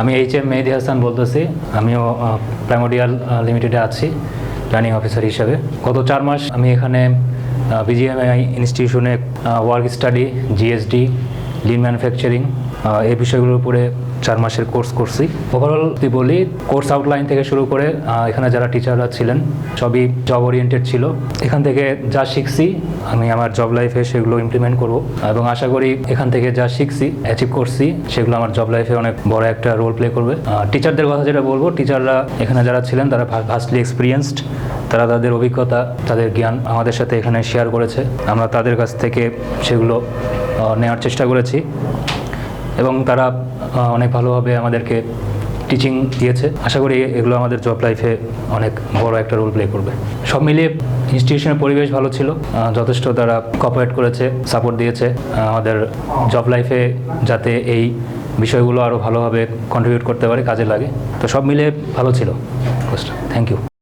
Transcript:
আমি H M Mehedi Hasan বলতেছি। আমিও প্রাইমোডিয়াল লিমিটেডে আছি প্ল্যানিং অফিসার হিসেবে। গত চার মাস আমি এখানে BGMI ইনস্টিটিউশনে work study GSD lean manufacturing এই বিষয়গুলোর উপরে চার মাসের কোর্স করছি। ওভারঅল যদি বলি কোর্স আউটলাইন থেকে শুরু করে এখানে যারা টিচাররা ছিলেন, সবই জব ওরিয়েন্টেড ছিল। এখান থেকে যা শিখছি, আমি আমার জব লাইফে সেগুলো ইমপ্লিমেন্ট করব। এবং আশা করি এখান থেকে যা শিখছি অ্যাচিভ করছি, সেগুলো আমার জব লাইফে অনেক বড় একটা রোল প্লে করবে। টিচারদের কথা যেটা বলব টিচাররা এখানে যারা ছিলেন, তারা ভাস্টলি এক্সপিরিয়েন্সড তারা তাদের অভিজ্ঞতা, তাদের জ্ঞান আমাদের সাথে এখানে শেয়ার করেছে। আমরা তাদের কাছ থেকে সেগুলো নেওয়ার চেষ্টা করেছি। এবং তারা অনেক ভালোভাবে আমাদেরকে টিচিং দিয়েছে। আশা করি এগুলো আমাদের জব লাইফে অনেক বড় একটা রোল প্লে করবে। সব মিলিয়ে ইনস্টিটিউশনের পরিবেশ ভালো ছিল। যথেষ্ট তারা কোঅপারেট করেছে সাপোর্ট দিয়েছে। আমাদের জব লাইফে যাতে এই বিষয়গুলো আরও ভালোভাবে কন্ট্রিবিউট করতে পারে, কাজে লাগে। তো সব মিলিয়ে ভালো ছিল। Thank you